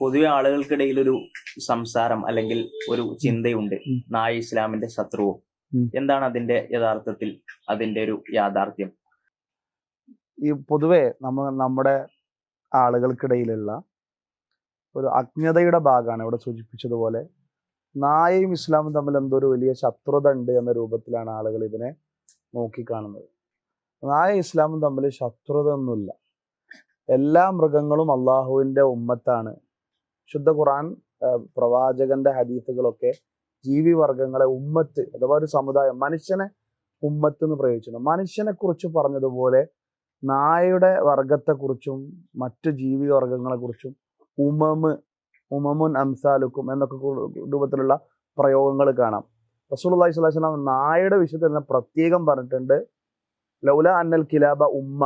പൊതുവെ ആളുകൾക്കിടയിൽ ഒരു സംസാരം അല്ലെങ്കിൽ ഒരു ചിന്തയുണ്ട്. നായ ഇസ്ലാമിന്റെ ശത്രുവും? എന്താണ് അതിന്റെ യഥാർത്ഥത്തിൽ അതിന്റെ ഒരു യാഥാർത്ഥ്യം? ഈ പൊതുവെ നമ്മ നമ്മുടെ ആളുകൾക്കിടയിലുള്ള ഒരു അജ്ഞതയുടെ ഭാഗമാണ് ഇവിടെ സൂചിപ്പിച്ചതുപോലെ നായയും ഇസ്ലാമും തമ്മിൽ എന്തോ ഒരു വലിയ ശത്രുത ഉണ്ട് എന്ന രൂപത്തിലാണ് ആളുകൾ ഇതിനെ നോക്കിക്കാണുന്നത്. നായ ഇസ്ലാമും തമ്മിൽ ശത്രുത ഒന്നുമില്ല എല്ലാ മൃഗങ്ങളും അള്ളാഹുവിന്റെ ഉമ്മത്താണ്. ശുദ്ധ ഖുറാൻ പ്രവാചകന്റെ ഹദീസുകളൊക്കെ ജീവി വർഗങ്ങളെ ഉമ്മത്ത് അഥവാ ഒരു സമുദായം മനുഷ്യനെ ഉമ്മത്ത് എന്ന് പ്രയോഗിച്ചിട്ടുണ്ട് മനുഷ്യനെ കുറിച്ച് പറഞ്ഞതുപോലെ നായയുടെ വർഗത്തെക്കുറിച്ചും മറ്റു ജീവി വർഗങ്ങളെ കുറിച്ചും ഉമമ് ഉമമുൻ അംസാലുക്കും എന്നൊക്കെ രൂപത്തിലുള്ള പ്രയോഗങ്ങൾ കാണാം. റസൂൽ അള്ളഹി സ്വലാസ്ലാം നായയുടെ വിഷയത്തിൽ പ്രത്യേകം പറഞ്ഞിട്ടുണ്ട്. ലൗല അന്നൽ കിലാബ ഉമ്മ.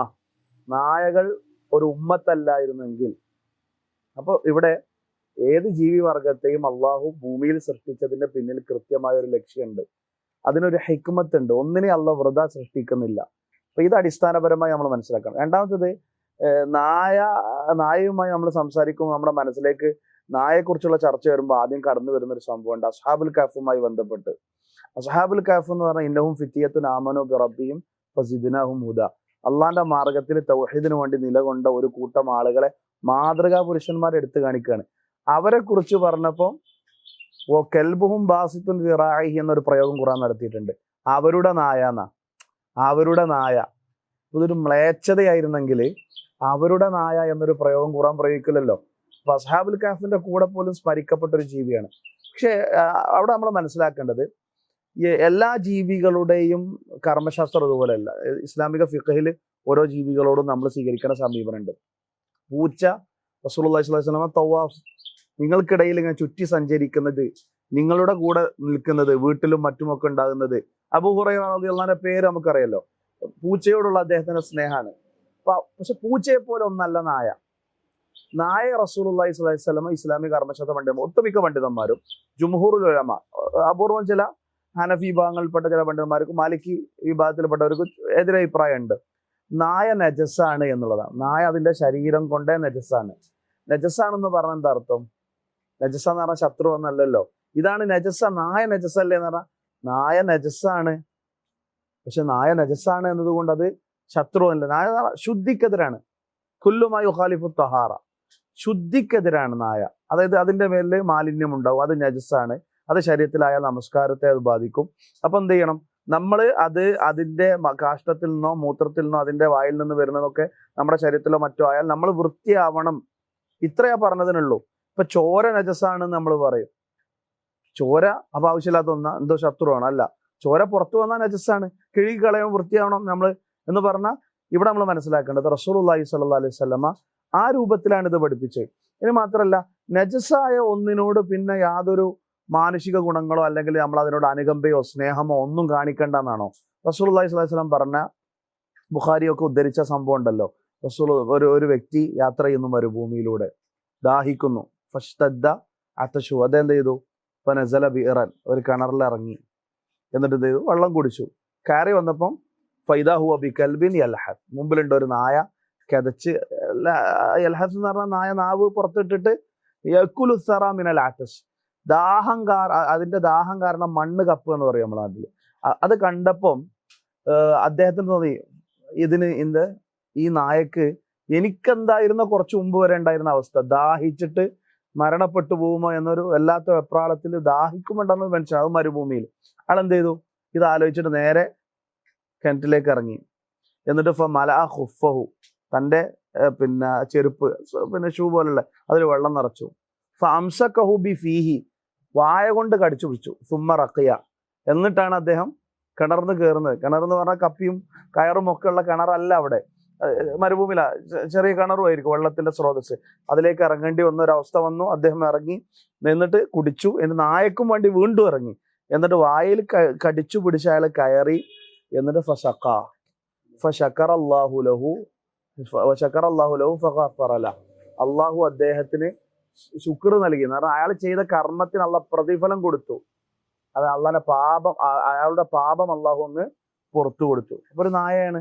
നായകൾ ഒരു ഉമ്മത്തല്ലായിരുന്നെങ്കിൽ. അപ്പോൾ ഇവിടെ ഏത് ജീവി വർഗത്തെയും അള്ളാഹു ഭൂമിയിൽ സൃഷ്ടിച്ചതിന്റെ പിന്നിൽ കൃത്യമായ ഒരു ലക്ഷ്യമുണ്ട്. അതിനൊരു ഹിക്മത്ത് ഉണ്ട് ഒന്നിനെ അള്ളാഹ് വൃത സൃഷ്ടിക്കുന്നില്ല. അപ്പൊ ഇത് അടിസ്ഥാനപരമായി നമ്മൾ മനസ്സിലാക്കണം. രണ്ടാമത്തത് നായ നായയുമായി നമ്മൾ സംസാരിക്കുമ്പോൾ നമ്മുടെ മനസ്സിലേക്ക് നായയെക്കുറിച്ചുള്ള ചർച്ച വരുമ്പോൾ ആദ്യം കടന്നു വരുന്ന ഒരു സംഭവമുണ്ട്. അസ്ഹാബുൽ കാഫുമായി ബന്ധപ്പെട്ട്. അസ്ഹാബുൽ കാഫ് എന്ന് പറഞ്ഞാൽ ഇന്നവും ഫിത്തിയത്തുൻ നാമനോ ബിറബിയും ഫസിദിനഹും ഹുദ. അള്ളാന്റെ മാർഗത്തിൽ തൗഹീദിന് വേണ്ടി നിലകൊണ്ട ഒരു കൂട്ടം ആളുകളെ മാതൃകാ പുരുഷന്മാരെ എടുത്തു കാണിക്കുകയാണ്. അവരെ കുറിച്ച് പറഞ്ഞപ്പോൾ ഓ കെൽബുഹും ബാസിത്തുൻ ദിറാഹി എന്നൊരു പ്രയോഗം ഖുറാൻ നടത്തിയിട്ടുണ്ട്. അവരുടെ നായ അവരുടെ നായ. ഇതൊരു മ്ലേച്ഛതയായിരുന്നെങ്കിൽ അവരുടെ നായ എന്നൊരു പ്രയോഗം ഖുറാൻ പ്രയോഗിക്കില്ലല്ലോ. അപ്പൊ കാഫിന്റെ കൂടെ പോലും സ്മരിക്കപ്പെട്ട ഒരു ജീവിയാണ്. പക്ഷേ അവിടെ നമ്മൾ മനസ്സിലാക്കേണ്ടത് എല്ലാ ജീവികളുടെയും കർമ്മശാസ്ത്രം അതുപോലെയല്ല ഇസ്ലാമിക ഫിഖഹിൽ ഓരോ ജീവികളോടും നമ്മൾ സ്വീകരിക്കേണ്ട സമീപനമുണ്ട്. പൂച്ച റസൂൽ അള്ളാഹി വസല്ലം തവാഫ് നിങ്ങൾക്കിടയിൽ ഇങ്ങനെ ചുറ്റി സഞ്ചരിക്കുന്നത് നിങ്ങളുടെ കൂടെ നിൽക്കുന്നത് വീട്ടിലും മറ്റുമൊക്കെ ഉണ്ടാകുന്നത്. അബൂഹുറയുടെ പേര് നമുക്കറിയാലോ. പൂച്ചയോടുള്ള അദ്ദേഹത്തിന്റെ സ്നേഹമാണ്. പക്ഷെ പൂച്ചയെ പോലെ ഒന്നല്ല നായ. നായ അലൈഹി വസല്ലം ഇസ്ലാമിക കർമ്മശാസ്ത്ര പണ്ഡിതന്മാർ ഒട്ടുമിക്ക പണ്ഡിതന്മാരും ജുംഹൂറുൽ ഉലമ അപൂർവം ചില ഹനഫി വിഭാഗങ്ങളിൽപ്പെട്ട ചില പണ്ഡിതന്മാർക്കും മാലിക്കി വിഭാഗത്തിൽപ്പെട്ടവർക്കും എതിരഭിപ്രായമുണ്ട് നായ നജസ്സാണ് എന്നുള്ളതാണ്. നായ അതിന്റെ ശരീരം കൊണ്ടേ നജസ്സാണ്. നജസ്സാണെന്ന് പറഞ്ഞ എന്താ അർത്ഥം? നജസ്സ എന്ന് പറഞ്ഞാൽ ശത്രു എന്നല്ലല്ലോ. ഇതാണ് നജസ നായ നജസ്സല്ലേ എന്ന് പറഞ്ഞാൽ നായ നജസ്സാണ്. പക്ഷെ നായ നജസ്സാണ് എന്നതുകൊണ്ട് അത് ശത്രു അല്ല നായ ശുദ്ധിക്കെതിരാണ്. കുല്ലുമായി ഖാലിഫു തഹാറ. ശുദ്ധിക്കെതിരാണ് നായ. അതായത് അതിന്റെ മേലിൽ മാലിന്യം ഉണ്ടാവും അത് നജസ്സാണ്. അത് ശരീരത്തിലായ നമസ്കാരത്തെ അത് ബാധിക്കും. അപ്പൊ എന്ത് ചെയ്യണം? നമ്മൾ അത് അതിന്റെ മ- കാഷ്ടത്തിൽ നിന്നോ മൂത്രത്തിൽ നിന്നോ അതിന്റെ വായിൽ നിന്ന് വരുന്നതൊക്കെ നമ്മുടെ ശരീരത്തിലോ മറ്റോ ആയാൽ നമ്മൾ വൃത്തിയാവണം. ഇത്രയാ പറഞ്ഞതിനുള്ളൂ. ഇപ്പൊ ചോര നജസ്സാണ് നമ്മൾ പറയും. ചോര അപ്പൊ ആവശ്യമില്ലാത്ത ഒന്നാ എന്തോ ശത്രുവാണ്. അല്ല ചോര പുറത്തു വന്നാൽ നജസ്സാണ്. കിഴുകി കളയണം വൃത്തിയാവണം നമ്മൾ എന്ന് പറഞ്ഞാൽ ഇവിടെ നമ്മൾ മനസ്സിലാക്കേണ്ടത് റസൂലുള്ളാഹി സ്വല്ലല്ലാഹി അലൈഹി വസല്ലമ ആ രൂപത്തിലാണ് ഇത് പഠിപ്പിച്ചത്. ഇനി മാത്രമല്ല നജസായ ഒന്നിനോട് പിന്നെ യാതൊരു മാനുഷിക ഗുണങ്ങളോ അല്ലെങ്കിൽ നമ്മൾ അതിനോട് അനുകമ്പയോ സ്നേഹമോ ഒന്നും കാണിക്കേണ്ട എന്നാണോ? റസൂൽ അള്ളഹി സ്വലാഹി സ്വലം പറഞ്ഞ ബുഖാരിയൊക്കെ ഉദ്ധരിച്ച സംഭവം ഉണ്ടല്ലോ. റസൂൽ ഒരു ഒരു വ്യക്തി യാത്ര ചെയ്യുന്നു മരുഭൂമിയിലൂടെ ദാഹിക്കുന്നു. ഫഷ്തദ്ദ അത്തശു. അതെന്ത് ചെയ്തു? ഫനസല നസല ബിറൻ ഒരു കിണറിൽ ഇറങ്ങി. എന്നിട്ട് എന്ത് ചെയ്തു? വെള്ളം കുടിച്ചു. കയറി വന്നപ്പം ഫൈദാഹു അബി കൽബിൻ യൽഹത്ത് മുമ്പിലുണ്ട് ഒരു നായ. കിതച്ച് യൽഹത്ത് എന്ന് പറഞ്ഞ നായ നാവ് പുറത്തിട്ടിട്ട് യക്കുലുസറ മിനൽ ആറ്റസ് ദാഹം അതിന്റെ ദാഹം കാരണം മണ്ണ് കപ്പ് എന്ന് പറയും നമ്മുടെ നാട്ടിൽ. അത് കണ്ടപ്പം അദ്ദേഹത്തിന് തോന്നി ഇതിന് എന്ത്? ഈ നായക്ക് എനിക്കെന്തായിരുന്ന കുറച്ച് മുമ്പ് വരെ ഉണ്ടായിരുന്ന അവസ്ഥ. ദാഹിച്ചിട്ട് മരണപ്പെട്ടു പോകുമോ എന്നൊരു വല്ലാത്ത വെപ്രാളത്തിൽ ദാഹിക്കുമുണ്ടെന്ന് മനുഷ്യൻ അത് മരുഭൂമിയിൽ. അയാൾ എന്ത് ചെയ്തു ഇത് ആലോചിച്ചിട്ട് നേരെ കിണറ്റിലേക്ക് ഇറങ്ങി. എന്നിട്ട് ഫ മല ഹുഫഹു തന്റെ പിന്നെ ചെരുപ്പ് പിന്നെ ഷൂ പോലുള്ള അതിൽ വെള്ളം നിറച്ചു. ഫംസക്കഹു ബി ഫീഹി. വായ കൊണ്ട് കടിച്ചു പിടിച്ചു. സുമ്മ എന്നിട്ടാണ് അദ്ദേഹം കിണർന്ന് കയറുന്നത് എന്ന് പറഞ്ഞാൽ കപ്പിയും കയറും ഒക്കെ ഉള്ള കിണറല്ല അവിടെ. മരുഭൂമിയില. ചെറിയ കിണറുമായിരിക്കും വെള്ളത്തിന്റെ സ്രോതസ് അതിലേക്ക് ഇറങ്ങേണ്ടി വന്ന ഒരു അവസ്ഥ വന്നു. അദ്ദേഹം ഇറങ്ങി നിന്നിട്ട് കുടിച്ചു. എന്നിട്ട് നായക്കും വേണ്ടി വീണ്ടും ഇറങ്ങി. എന്നിട്ട് വായിൽ കടിച്ചു പിടിച്ച അയാൾ കയറി. എന്നിട്ട് ഫസക്ക ഫഷക്കർ അള്ളാഹു ലഹു. ഫഷക്കർ അള്ളാഹു ലഹു അള്ളാഹു അദ്ദേഹത്തിന് ശുക്ർ നൽകി. എന്ന് പറഞ്ഞാൽ അയാൾ ചെയ്ത കർമ്മത്തിന് അള്ള പ്രതിഫലം കൊടുത്തു. അത് അള്ളാന്റെ പാപം അയാളുടെ പാപം അള്ളാഹു ഒന്ന് പുറത്തു കൊടുത്തു. അപ്പൊ ഒരു നായയാണ്.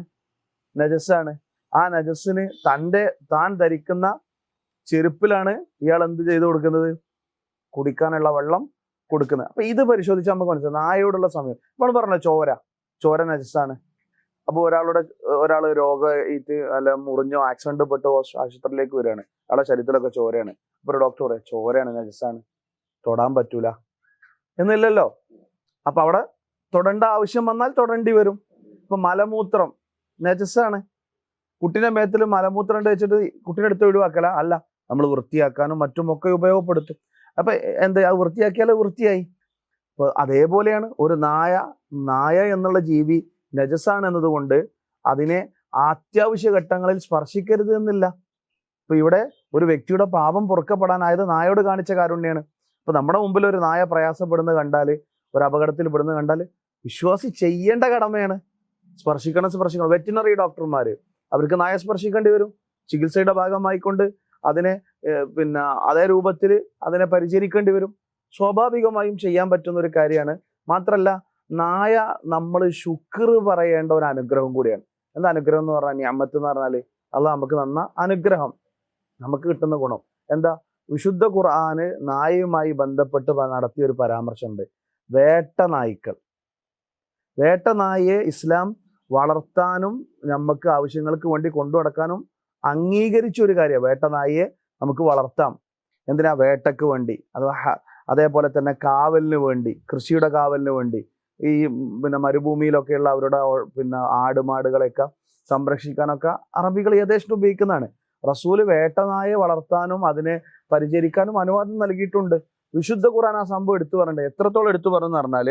നജസ്സാണ്. ആ നജസ്സിന് തന്റെ താൻ ധരിക്കുന്ന ചെരുപ്പിലാണ് ഇയാൾ എന്ത് ചെയ്തു കൊടുക്കുന്നത്? കുടിക്കാനുള്ള വെള്ളം കൊടുക്കുന്നത്. അപ്പൊ ഇത് പരിശോധിച്ചാൽ നമുക്ക് മനസ്സിലാവും. നായയോടുള്ള സമയം. നമ്മൾ പറഞ്ഞ ചോര. ചോര നജസ്സാണ്. അപ്പോൾ ഒരാളുടെ ഒരാൾ രോഗമായിട്ട് അല്ല മുറിഞ്ഞോ ആക്സിഡന്റ് പെട്ടോ ആശുപത്രിയിലേക്ക് വരികയാണ്. അയാളുടെ ശരീരത്തിലൊക്കെ ചോരയാണ്. അപ്പൊ ഒരു ഡോക്ടർ പറയാം ചോരയാണ് നജസ്സാണ്. തൊടാൻ പറ്റൂല. എന്നില്ലല്ലോ. അപ്പൊ അവിടെ തൊടേണ്ട ആവശ്യം വന്നാൽ തൊടേണ്ടി വരും. ഇപ്പൊ മലമൂത്രം നജസാണ് കുട്ടിയുടെ മേത്തിൽ മലമൂത്രം വെച്ചിട്ട് കുട്ടീനെ എടുത്ത് ഒഴിവാക്കല? അല്ല നമ്മൾ വൃത്തിയാക്കാനും മറ്റും ഒക്കെ ഉപയോഗപ്പെടുത്തും. അപ്പൊ എന്ത് അത് വൃത്തിയാക്കിയാൽ വൃത്തിയായി. അപ്പൊ അതേപോലെയാണ് ഒരു നായ നായ എന്നുള്ള ജീവി നജസാണ് എന്നതുകൊണ്ട് അതിനെ അത്യാവശ്യ ഘട്ടങ്ങളിൽ സ്പർശിക്കരുത് എന്നില്ല. ഇപ്പൊ ഇവിടെ ഒരു വ്യക്തിയുടെ പാപം പൊറുക്കപ്പെടാനായത് നായോട് കാണിച്ച കാരുണ്യാണ്. ഇപ്പൊ നമ്മുടെ മുമ്പിൽ ഒരു നായ പ്രയാസപ്പെടുന്നത് കണ്ടാൽ ഒരു അപകടത്തിൽ പെടുന്നത് കണ്ടാൽ വിശ്വാസി ചെയ്യേണ്ട കടമയാണ്. സ്പർശിക്കണം സ്പർശിക്കണം. വെറ്റിനറി ഡോക്ടർമാര് അവർക്ക് നായ സ്പർശിക്കേണ്ടി വരും. ചികിത്സയുടെ ഭാഗമായിക്കൊണ്ട് അതിനെ പിന്നെ അതേ രൂപത്തിൽ അതിനെ പരിചരിക്കേണ്ടി വരും. സ്വാഭാവികമായും ചെയ്യാൻ പറ്റുന്ന ഒരു കാര്യമാണ്. മാത്രല്ല നായ നമ്മൾ ശുക്ർ പറയേണ്ട ഒരു അനുഗ്രഹം കൂടിയാണ്. എന്താ അനുഗ്രഹം എന്ന് പറഞ്ഞാൽ അമ്മത്ത് എന്ന് പറഞ്ഞാൽ അത് നമുക്ക് നന്ന അനുഗ്രഹം. നമുക്ക് കിട്ടുന്ന ഗുണം. എന്താ? വിശുദ്ധ ഖുർആന് നായയുമായി ബന്ധപ്പെട്ട് നടത്തിയ ഒരു പരാമർശമുണ്ട്. വേട്ട നായ്ക്കൾ വേട്ട നായയെ ഇസ്ലാം വളർത്താനും നമുക്ക് ആവശ്യങ്ങൾക്ക് വേണ്ടി കൊണ്ടു നടക്കാനും അംഗീകരിച്ച ഒരു കാര്യമാണ് വേട്ടനായിയെ നമുക്ക് വളർത്താം. എന്തിനാ? വേട്ടക്ക് വേണ്ടി. അഥവാ അതേപോലെ തന്നെ കാവലിന് വേണ്ടി കൃഷിയുടെ കാവലിന് വേണ്ടി. ഈ പിന്നെ മരുഭൂമിയിലൊക്കെയുള്ള അവരുടെ പിന്നെ ആടുമാടുകളെയൊക്കെ സംരക്ഷിക്കാനൊക്കെ അറബികൾ യഥേഷ്ടം ഉപയോഗിക്കുന്നതാണ്. റസൂൽ വേട്ടനായെ വളർത്താനും അതിനെ പരിചരിക്കാനും അനുവാദം നൽകിയിട്ടുണ്ട്. വിശുദ്ധ ഖുർആൻ ആ സംഭവം എടുത്തു പറഞ്ഞിട്ടുണ്ട്. എത്രത്തോളം എടുത്തു പറഞ്ഞു പറഞ്ഞാൽ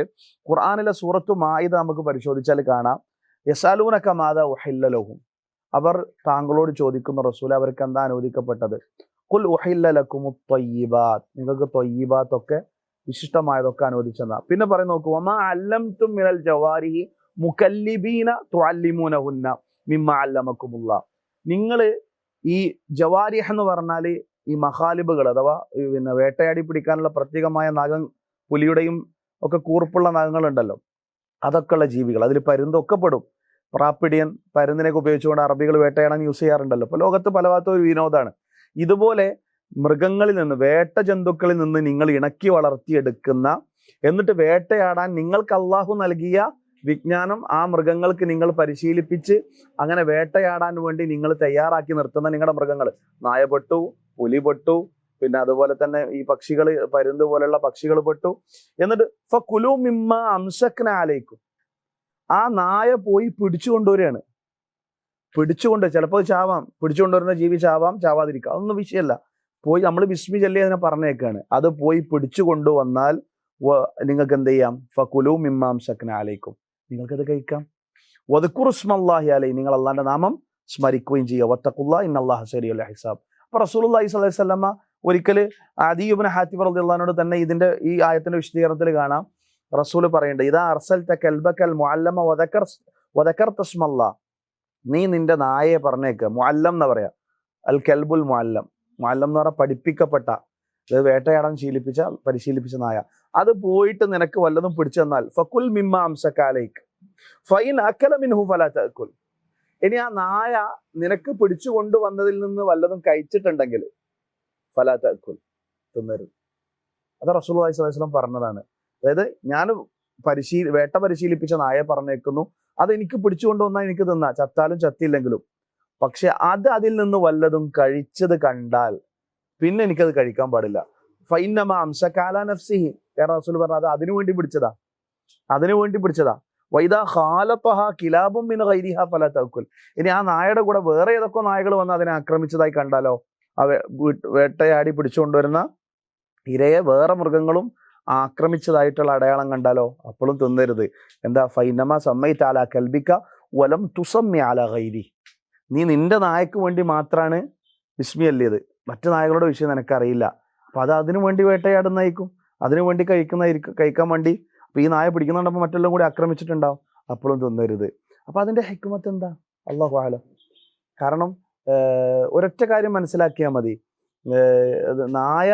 ഖുർആനിലെ സൂറത്തു മായിദ നമുക്ക് പരിശോധിച്ചാൽ കാണാം. യസാലൂനക്ക മാത അവർ താങ്കളോട് ചോദിക്കുന്ന റസൂൽ അവർക്ക് എന്താ അനുവദിക്കപ്പെട്ടത്? കുൽ ഉഹില്ലലക്കും തൊയ്യബാത്ത്. നിങ്ങൾക്ക് തൊയ്യബാത്തൊക്കെ വിശിഷ്ടമായതൊക്കെ അനുവദിച്ചെന്നാ. പിന്നെ പറയുന്നു നോക്കൂ ഒമാ അല്ലംതും മിനൽ ജവാരിഹി മുക്കല്ലിബീന തുഅല്ലിമൂനഹുന്ന മിമ്മ അല്ലമക്കുമുള്ള നിങ്ങൾ ഈ ജവാരിഹ് എന്ന് പറഞ്ഞാൽ ഈ മഹാലിബുകൾ അഥവാ പിന്നെ വേട്ടയാടി പിടിക്കാനുള്ള പ്രത്യേകമായ നഖം പുലിയുടെയും ഒക്കെ കൂർപ്പുള്ള നഖങ്ങളുണ്ടല്ലോ അതൊക്കെ ഉള്ള ജീവികൾ. അതിൽ പരുന്തൊക്കെ പെടും. പ്രാപ്പിടിയൻ പരുന്തിനൊക്കെ ഉപയോഗിച്ചുകൊണ്ട് അറബികൾ വേട്ടയാടാൻ യൂസ് ചെയ്യാറുണ്ടല്ലോ. അപ്പോൾ ലോകത്ത് പല ഭാഗത്തും ഒരു വിനോദമാണ്. ഇതുപോലെ മൃഗങ്ങളിൽ നിന്ന് വേട്ട ജന്തുക്കളിൽ നിന്ന് നിങ്ങൾ ഇണക്കി വളർത്തിയെടുക്കുന്ന എന്നിട്ട് വേട്ടയാടാൻ നിങ്ങൾക്ക് അള്ളാഹു നൽകിയ വിജ്ഞാനം ആ മൃഗങ്ങൾക്ക് നിങ്ങൾ പരിശീലിപ്പിച്ച് അങ്ങനെ വേട്ടയാടാൻ വേണ്ടി നിങ്ങൾ തയ്യാറാക്കി നിർത്തുന്ന നിങ്ങളുടെ മൃഗങ്ങൾ. നായ പെട്ടു പുലി പെട്ടു പിന്നെ അതുപോലെ തന്നെ ഈ പക്ഷികൾ പരുന്ത് പോലെയുള്ള പക്ഷികൾ പെട്ടു. എന്നിട്ട് ഫുലു മിമ്മ അംശക്കനാലേക്കും ആ നായ പോയി പിടിച്ചു കൊണ്ടുവരികയാണ്. പിടിച്ചുകൊണ്ട് ചിലപ്പോൾ ചാവാം. പിടിച്ചു കൊണ്ടുവരുന്ന ജീവി ചാവാം ചാവാതിരിക്കാം. അതൊന്നും വിഷയമല്ല. പോയി നമ്മൾ വിസ്മി ചൊല്ലി അതിനെ പറഞ്ഞേക്കാണ്. അത് പോയി പിടിച്ചു കൊണ്ടുവന്നാൽ നിങ്ങൾക്ക് എന്ത് ചെയ്യാം? ഫകുലു മിമ്മാം ആലയിക്കും നിങ്ങൾക്കത് കഴിക്കാം. വദക്കുറുസ്മല്ലാഹി അലൈ. നിങ്ങൾ അള്ളാന്റെ നാമം സ്മരിക്കുകയും ചെയ്യുക. വത്തക്കുള്ള ഇന്നല്ലാഹ് ശരിയല്ല ഹിസാബ്. അപ്പൊ റസൂൽ അലൈഹി വസല്ലമ ഒരിക്കൽ അദീബിന് ഹാത്തിബ് റളിയല്ലാഹുവിനോട് തന്നെ ഇതിന്റെ ഈ ആയത്തിന്റെ വിശദീകരണത്തിൽ കാണാം. റസൂൽ പറയുന്നുണ്ട് ഇതാ അർസൽ കൽബക്കൽ മുഅല്ലമ വദക്കർ വദക്കർ തസ്മല്ല. നീ നിന്റെ നായയെ പറഞ്ഞേക്ക് മുഅല്ലം എന്ന് പറയാ. അൽ കൽബുൽ മുഅല്ലം. മുഅല്ലം എന്ന് പറഞ്ഞാൽ പഠിപ്പിക്കപ്പെട്ട ഇത് വേട്ടയാടാൻ ശീലിപ്പിച്ച പരിശീലിപ്പിച്ച നായ. അത് പോയിട്ട് നിനക്ക് വല്ലതും പിടിച്ചു തന്നാൽ ഫക്കുൽ മിമ്മ അംസക്കാലേക്ക് ഫൈൻ അക്കല മിൻഹു ഫലാ തഅക്കുൽ ഇനി ആ നായ നിനക്ക് പിടിച്ചു കൊണ്ടുവന്നതിൽ നിന്ന് വല്ലതും കഴിച്ചിട്ടുണ്ടെങ്കിൽ ഫലാ തഅക്കുൽ തിന്നരുത്. അത് റസൂൽ വസ്ലം പറഞ്ഞതാണ്. അതായത് ഞാൻ പരിശീലി വേട്ട പരിശീലിപ്പിച്ച നായ പറഞ്ഞേക്കുന്നു. അത് എനിക്ക് പിടിച്ചുകൊണ്ട് വന്നാൽ എനിക്ക് തിന്നാ. ചത്താലും ചത്തിയില്ലെങ്കിലും പക്ഷെ അത് അതിൽ നിന്ന് വല്ലതും കഴിച്ചത് കണ്ടാൽ പിന്നെ എനിക്കത് കഴിക്കാൻ പാടില്ല. ഫൈനമ അംശകാല നഫ്സിഹി. റസൂൽ പറഞ്ഞ അത് അതിനു വേണ്ടി പിടിച്ചതാ. അതിനു വേണ്ടി പിടിച്ചതാ. വൈദ ഖാലത്തഹ കിലാബും മിൻ ഗൈരിഹ ഫല ഇനി ആ നായയുടെ കൂടെ വേറെ ഏതൊക്കെ നായകൾ വന്ന് അതിനെ ആക്രമിച്ചതായി കണ്ടാലോ? വേട്ടയാടി പിടിച്ചുകൊണ്ടുവരുന്ന ഇരയെ വേറെ മൃഗങ്ങളും ആക്രമിച്ചതായിട്ടുള്ള അടയാളം കണ്ടാലോ? അപ്പോഴും തിന്നരുത്. എന്താ? ഫൈനമ സമ്മയിത്താല താല കൽബിക്ക വലം തുസമ്മി ഗൈരി. നീ നിന്റെ നായക്ക് വേണ്ടി മാത്രമാണ് വിസ്മി അല്ലിയത് മറ്റു നായകളുടെ വിഷയം നിനക്കറിയില്ല. അപ്പൊ അത് അതിനു വേണ്ടി വേട്ടയാടുന്നതായിരിക്കും. അതിനു വേണ്ടി കഴിക്കുന്നതായിരിക്കും കഴിക്കാൻ വേണ്ടി. അപ്പൊ ഈ നായ പിടിക്കുന്നുണ്ടപ്പോൾ മറ്റെല്ലാം കൂടി ആക്രമിച്ചിട്ടുണ്ടാവും. അപ്പോഴും തിന്നരുത്. അപ്പൊ അതിന്റെ ഹെക്കുമത്ത് എന്താ? അള്ളാഹു ആലം കാരണം ഒരൊറ്റ കാര്യം മനസ്സിലാക്കിയാൽ മതി. നായ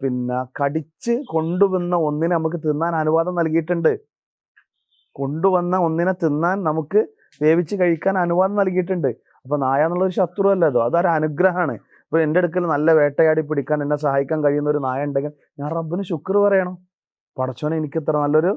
പിന്നെ കടിച്ച് കൊണ്ടുവന്ന ഒന്നിനെ നമുക്ക് തിന്നാൻ അനുവാദം നൽകിയിട്ടുണ്ട്. കൊണ്ടുവന്ന ഒന്നിനെ തിന്നാൻ നമുക്ക് വേവിച്ച് കഴിക്കാൻ അനുവാദം നൽകിയിട്ടുണ്ട്. അപ്പൊ നായ എന്നുള്ളൊരു ശത്രു അല്ല അതോ. അതൊരു അനുഗ്രഹമാണ്. ഇപ്പൊ എന്റെ അടുക്കൽ നല്ല വേട്ടയാടി പിടിക്കാൻ എന്നെ സഹായിക്കാൻ കഴിയുന്ന ഒരു നായ ഉണ്ടെങ്കിൽ ഞാൻ റബ്ബിന് ശുക്ർ പറയണം. പടച്ചോനെ എനിക്ക് ഇത്ര നല്ലൊരു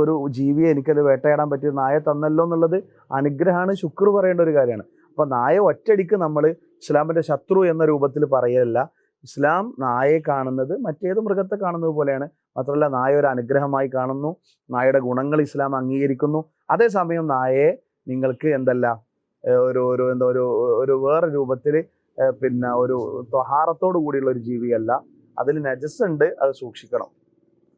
ഒരു ജീവിയെ എനിക്കത് വേട്ടയാടാൻ പറ്റിയ നായ തന്നല്ലോ എന്നുള്ളത് അനുഗ്രഹമാണ് ശുക്ർ പറയേണ്ട ഒരു കാര്യമാണ്. അപ്പൊ നായ ഒറ്റടിക്ക് നമ്മൾ ഇസ്ലാമിന്റെ ശത്രു എന്ന രൂപത്തിൽ പറയലല്ല. ഇസ്ലാം നായയെ കാണുന്നത് മറ്റേത് മൃഗത്തെ കാണുന്നത് പോലെയാണ്. മാത്രമല്ല നായ ഒരു അനുഗ്രഹമായി കാണുന്നു. നായയുടെ ഗുണങ്ങൾ ഇസ്ലാം അംഗീകരിക്കുന്നു. അതേസമയം നായയെ നിങ്ങൾക്ക് എന്തല്ല ഒരു ഒരു എന്താ ഒരു ഒരു വേറെ രൂപത്തിൽ പിന്നെ ഒരു ത്വഹാറത്തോടു കൂടിയുള്ള ഒരു ജീവിയല്ല. അതിൽ നജസ് ഉണ്ട് അത് സൂക്ഷിക്കണം.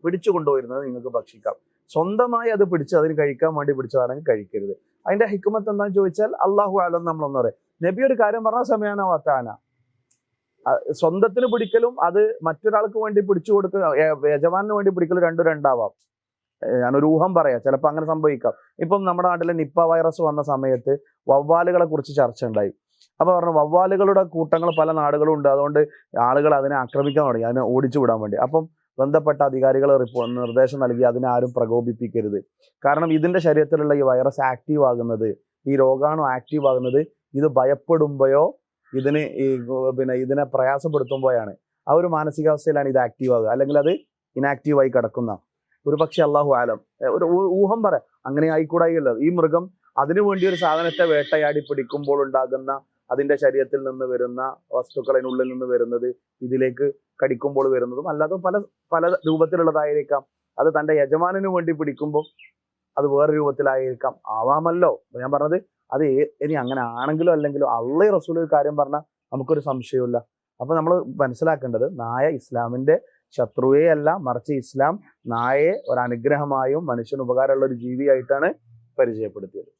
പിടിച്ചു കൊണ്ടുവരുന്നത് നിങ്ങൾക്ക് ഭക്ഷിക്കാം. സ്വന്തമായി അത് പിടിച്ച് അതിന് കഴിക്കാൻ വേണ്ടി പിടിച്ചതാണെങ്കിൽ കഴിക്കരുത്. അതിന്റെ ഹിക്കുമത്ത് എന്താണെന്ന് ചോദിച്ചാൽ അള്ളാഹു ആലം നമ്മളൊന്നും പറയാം. നബി ഒരു കാര്യം പറഞ്ഞ സമയമാണ് വത്താന. സ്വന്തത്തിന് പിടിക്കലും അത് മറ്റൊരാൾക്ക് വേണ്ടി പിടിച്ചു കൊടുക്കുക യജമാനു വേണ്ടി പിടിക്കലും രണ്ടും രണ്ടാവാം. ഞാനൊരു ഊഹം പറയാം ചിലപ്പോൾ അങ്ങനെ സംഭവിക്കാം. ഇപ്പം നമ്മുടെ നാട്ടിലെ നിപ്പ വൈറസ് വന്ന സമയത്ത് വവ്വാലുകളെ കുറിച്ച് ചർച്ച ഉണ്ടായി. അപ്പോൾ പറഞ്ഞു വവ്വാലുകളുടെ കൂട്ടങ്ങൾ പല നാടുകളും ഉണ്ട് അതുകൊണ്ട് ആളുകൾ അതിനെ ആക്രമിക്കാൻ തുടങ്ങി അതിനെ ഓടിച്ചു വിടാൻ വേണ്ടി. അപ്പം ബന്ധപ്പെട്ട അധികാരികൾ നിർദ്ദേശം നൽകി അതിനെ ആരും പ്രകോപിപ്പിക്കരുത്. കാരണം ഇതിന്റെ ശരീരത്തിലുള്ള ഈ വൈറസ് ആക്റ്റീവ് ആകുന്നത് ഈ രോഗാണു ആക്റ്റീവ് ആകുന്നത് ഇത് ഭയപ്പെടുമ്പോയോ ഇതിന് ഈ പിന്നെ ഇതിനെ പ്രയാസപ്പെടുത്തുമ്പോഴാണ്. ആ ഒരു മാനസികാവസ്ഥയിലാണ് ഇത് ആക്റ്റീവ് ആകുക. അല്ലെങ്കിൽ അത് ഇനാക്റ്റീവ് ആയി കിടക്കുന്ന. ഒരു പക്ഷെ അള്ളാഹു ആലം ഒരു ഊഹം പറ. അങ്ങനെ ആയിക്കൂടായില്ല ഈ മൃഗം അതിനു വേണ്ടി ഒരു സാധനത്തെ വേട്ടയാടി പിടിക്കുമ്പോൾ ഉണ്ടാകുന്ന അതിന്റെ ശരീരത്തിൽ നിന്ന് വരുന്ന വസ്തുക്കൾ അതിനുള്ളിൽ നിന്ന് വരുന്നത് ഇതിലേക്ക് കടിക്കുമ്പോൾ വരുന്നതും അല്ലാതെ പല പല രൂപത്തിലുള്ളതായിരിക്കാം. അത് തന്റെ യജമാനു വേണ്ടി പിടിക്കുമ്പോൾ അത് വേറെ രൂപത്തിലായിരിക്കാം. ആവാമല്ലോ. ഞാൻ പറഞ്ഞത് അത് ഇനി അങ്ങനെ ആണെങ്കിലും അല്ലെങ്കിലോ അള്ളേ റസൂൽ ഒരു കാര്യം പറഞ്ഞാൽ നമുക്കൊരു സംശയമില്ല അപ്പൊ നമ്മൾ മനസ്സിലാക്കേണ്ടത് നായ ഇസ്ലാമിന്റെ ശത്രുവേ അല്ല മറിച്ച് ഇസ്ലാം നായയെ ഒരു അനുഗ്രഹമായും മനുഷ്യന് ഉപകാരമുള്ള ഒരു ജീവിയായിട്ടാണ് പരിചയപ്പെടുത്തിയത്.